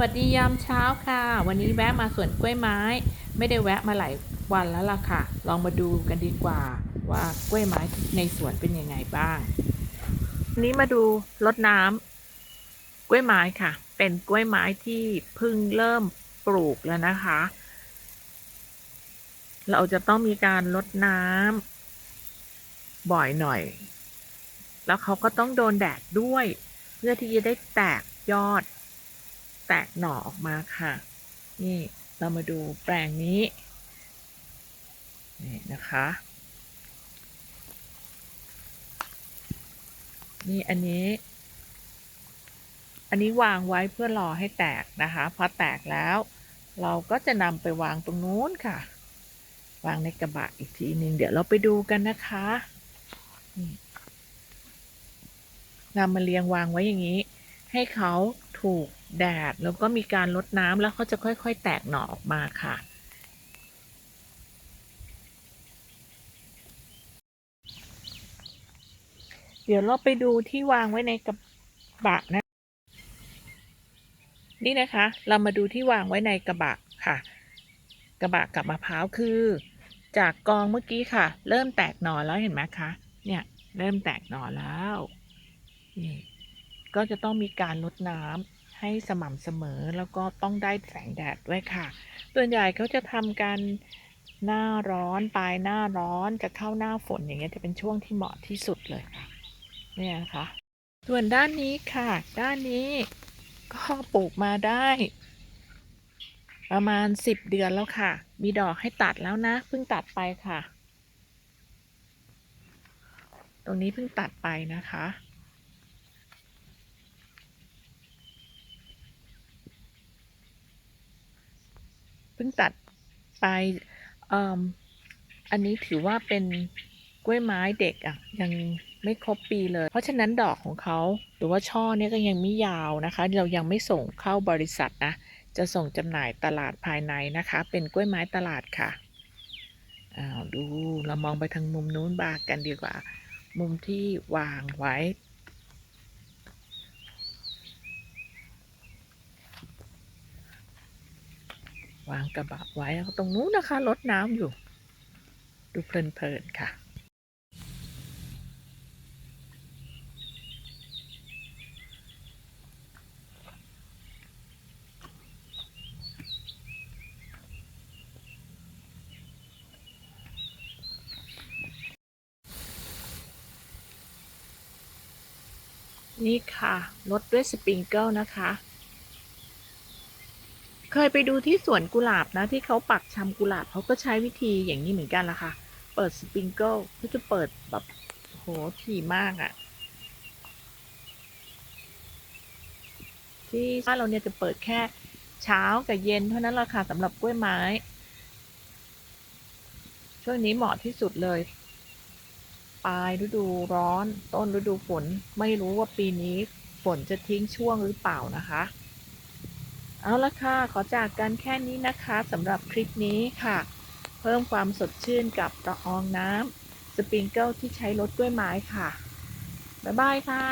วัสดียามเช้าค่ะ วันนี้แวะมาสวนกล้วยไม้ ไม่ได้แวะมาหลายวันแล้วล่ะค่ะ ลองมาดูกันดีกว่าว่ากล้วยไม้ในสวนเป็นยังไงบ้างวันนี้มาดูรดน้ำกล้วยไม้ค่ะ เป็นกล้วยไม้ที่เพิ่งเริ่มปลูกแล้วนะคะ เราจะต้องมีการรดน้ำบ่อยหน่อย แล้วเขาก็ต้องโดนแดดด้วย เพื่อที่จะได้แตกยอด แตกหน่อออกมาค่ะ นี่เรามาดูแปลงนี้ นี่นะคะ นี่อันนี้ อันนี้วางไว้เพื่อรอให้แตกนะคะ พอแตกแล้ว เราก็จะนำไปวางตรงนู้นค่ะ วางในกระบะอีกทีหนึ่งเดี๋ยวเราไปดูกันนะคะนี่นำมาเรียงวางไว้อย่างนี้ ให้เขา ถูกแดดแล้วก็มีการลดน้ำแล้วเขาจะค่อยๆ แตกหน่อออกมาค่ะ เดี๋ยวเราไปดูที่วางไว้ในกระบะนะ นี่นะคะ เรามาดูที่วางไว้ในกระบะค่ะ กระบะกับมะพร้าวคือ จากกองเมื่อกี้ค่ะ เริ่มแตกหน่อแล้วเห็นไหมคะ เนี่ยเริ่มแตกหน่อแล้ว นี่ก็จะต้องมีการลดน้ำ ให้สม่ำเสมอแล้วก็ต้องได้แสงแดดด้วยค่ะ ส่วนใหญ่เขาจะทำกันหน้าร้อนปลายหน้าร้อนจะเข้าหน้าฝนอย่างเงี้ยจะเป็นช่วงที่เหมาะที่สุดเลยค่ะเนี่ยนะคะส่วนด้านนี้ค่ะ ด้านนี้ก็ปลูกมาได้ ประมาณสิบเดือนแล้วค่ะ มีดอกให้ตัดแล้วนะเพิ่งตัดไปค่ะ ตรงนี้เพิ่งตัดไปนะคะ เพิ่งตัดไปเอิ่มอันนี้ถือว่าเป็นกล้วยไม้เด็กอะยังไม่ครบปีเลย เพราะฉะนั้นดอกของเขาหรือว่าช่อเนี่ยก็ยังไม่ยาวนะคะ เรายังไม่ส่งเข้าบริษัทนะจะส่งจำหน่ายตลาดภายในนะคะ เป็นกล้วยไม้ตลาดค่ะอ้าวดูเรามองไปทางมุมนู้นบากกันดีกว่า มุมที่วางไว้ วางกระบะไว้แล้วตรงนู้นนะคะรดน้ำอยู่ ดูเพลินๆค่ะนี่ค่ะรดด้วยสปริงเกิลนะคะ เคยไปดูที่สวนกุหลาบนะที่เขาปักชำกุหลาบเขาก็ใช้วิธีอย่างนี้เหมือนกันละค่ะ เปิดสปริงเกิลเขาจะเปิดแบบโหถี่มากอะ่ะ ที่บ้านเราเนี่ยจะเปิดแค่เช้ากับเย็นเท่านั้นละค่ะสำหรับกล้วยไม้ ช่วงนี้เหมาะที่สุดเลย ปลายฤดูร้อน ต้นฤดูฝน ไม่รู้ว่าปีนี้ฝนจะทิ้งช่วงหรือเปล่านะคะ เอาละค่ะ ขอจากกันแค่นี้นะคะสำหรับคลิปนี้ค่ะ เพิ่มความสดชื่นกับตะอองน้ำสปริงเกิลที่ใช้รดด้วยไม้ค่ะ บ๊ายบายค่ะ